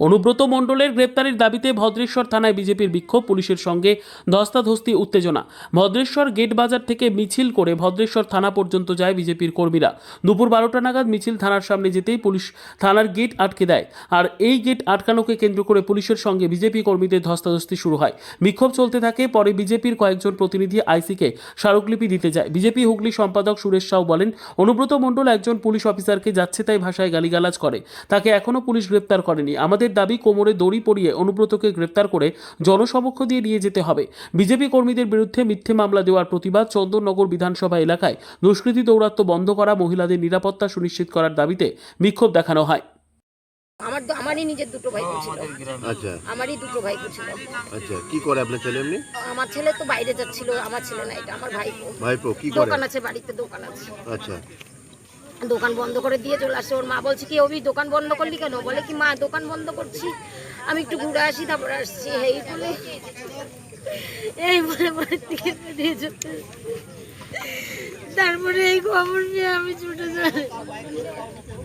অনুব্রত মণ্ডলের গ্রেপ্তারের দাবিতে ভদ্রেশ্বর থানায় বিজেপির বিক্ষোভ, পুলিশের সঙ্গে ধস্তাধস্তি, উত্তেজনা। ভদ্রেশ্বর গেট বাজার থেকে মিছিল করে ভদ্রেশ্বর থানা পর্যন্ত যায় বিজেপির কর্মীরা। দুপুর বারোটা নাগাদ মিছিল থানার সামনে যেতেই পুলিশ থানার গেট আটকে দেয়। আর এই গেট আটকানোকে কেন্দ্র করে পুলিশের সঙ্গে বিজেপি কর্মীদের ধস্তাধস্তি শুরু হয়। বিক্ষোভ চলতে থাকে, পরে বিজেপির কয়েকজন প্রতিনিধি আইসিকে স্মারকলিপি দিতে যায়। বিজেপি হুগলি সম্পাদক সুরেশ সাউ বলেন, অনুব্রত মণ্ডল একজন পুলিশ অফিসারকে যাচ্ছে তাই ভাষায় গালিগালাজ করে। তাকে এখনও পুলিশ গ্রেপ্তার করেনি। আমাদের দাবি কোমরে দড়ি পরিয়ে অনুব্রতকে গ্রেপ্তার করে জনসমক্ষ দিয়ে নিয়ে যেতে হবে। বিজেপি কর্মীদের বিরুদ্ধে মিথ্যে মামলা দেওয়ার প্রতিবাদ চন্দননগর বিধানসভা এলাকায়। দুষ্কৃতী দৌরাত্ম্য বন্ধ করা মহিলাদের নিরাপত্তা সুনিশ্চিত করার দাবিতে বিক্ষোভ দেখানো হয়। আমার আমারই নিজের দুটো ভাই ছিল। আচ্ছা। আমারই দুটো ভাই ছিল। আচ্ছা কি করে আপনার ছেলে এমনি? আমার ছেলে তো বাইরে যাচ্ছিল আমার ছেলে না এটা আমার ভাই ভাইপো কি করে? দোকান আছে বাড়িতে দোকান আছে। আচ্ছা। দোকান বন্ধ করে দিয়ে চলে আসছে। ওর মা বলছে কি অভি দোকান বন্ধ করলি কেন? বলে কি মা দোকান বন্ধ করছি। আমি একটু ঘুরে আসি তারপরে আসছি। এই বলে এই বলে বাড়ির থেকে বেরিয়ে যেতে তারপরে এই খবর নিয়ে আমি ছুটে যাই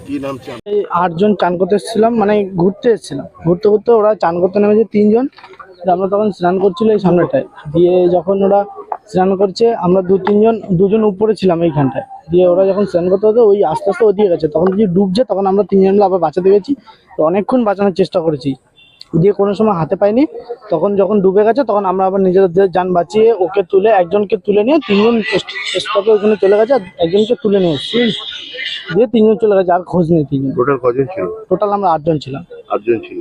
কি নাম চান এই আটজন চান করতে এসেছিলাম মানে ঘুরতে এসেছিলাম। ঘুরতে ঘুরতে ওরা চান করতে নেমেছে তিনজন। দিয়ে আমরা তখন স্নান করছিল এই সামনেটায়। দিয়ে যখন ওরা স্নান করছে আমরা দু তিনজন দুজন উপরে ছিলাম এইখানটায়। দিয়ে ওরা যখন স্নান করতে হতো ওই আস্তে আস্তে ওদিকে গেছে তখন যদি ডুবছে তখন আমরা তিনজন মিলে আবার বাঁচাতে গেছি তো অনেকক্ষণ বাঁচানোর চেষ্টা করেছি। দিয়ে কোনো সময় হাতে পাইনি। তখন যখন ডুবে গেছে তখন আমরা আবার নিজেদের যান বাঁচিয়ে ওকে তুলে একজনকে তুলে নিয়ে তিনজন স্টপে ওখানে চলে গেছে আর একজনকে তুলে নিয়ে এসেছি। দিয়ে তিনজন চলে গেছে আর খোঁজ নেই তিনজন। টোটাল কজন ছিল? টোটাল আমরা আটজন ছিলাম। আটজন ছিল।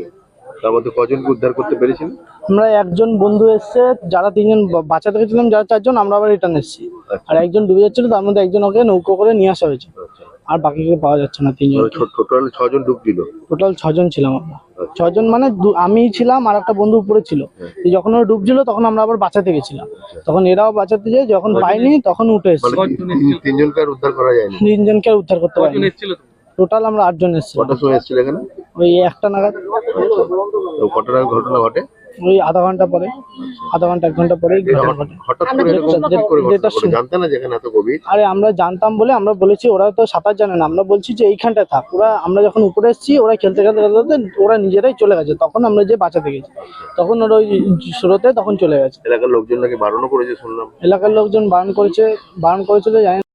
তার মধ্যে কজনকে উদ্ধার করতে পেরেছেন? আমরা একজন বন্ধু এসছে যারা তিনজন বাঁচাতে গেছিলাম যারা চারজন আমরা আবার রিটার্ন এসেছি। আর একজন ডুবে যাচ্ছিল তার মধ্যে একজন ওকে নৌকো করে নিয়ে আসা হয়েছে। আচ্ছা। আর বাকিকে পাওয়া যাচ্ছে না তিনজন। টোটাল ছজন ডুবছিল টোটাল ছজন ছিলাম আমরা। ছজন মানে আমি ছিলাম আর একটা বন্ধু উপরে ছিল। যখন ওরা ডুবছিল তখন আমরা আবার বাঁচাতে গেছিলাম তখন এরাও বাঁচাতে যায় যখন পাইনি তখন উঠে মানে এসেছি তিনজনকে আর উদ্ধার করা যায়নি? তিনজনকে আর উদ্ধার করতে পারিনি। টোটাল আমরা আটজন এসেছি কটার সময় এসেছিল এখানে? ওই একটা নাগাদ। তো কটার আগে ঘটনা ঘটে? ওই আধা ঘণ্টা পরে আধা ঘণ্টা এক ঘণ্টা পরে হঠাৎ করে এরকম দেড়টা- কি করে ঘটনা দেড়টার ঘটে? সময়। জানতে না যেখানে এত গভীর? আরে আমরা জানতাম বলে আমরা বলেছি ওরা তো সাঁতার জানে না। আমরা বলছি যে এইখানটায় থাক। ওরা আমরা যখন উপরে এসেছি ওরা খেলতে খেলতে খেলতে ওরা নিজেরাই চলে গেছে। তখন আমরা যে বাঁচাতে গেছি তখন ওরা ওই স্রোতে তখন চলে গেছে। এলাকার লোকজন নাকি বারণও করেছে শুনলাম। এলাকার লোকজন বারণ করেছে বারণ করেছিল জানি না।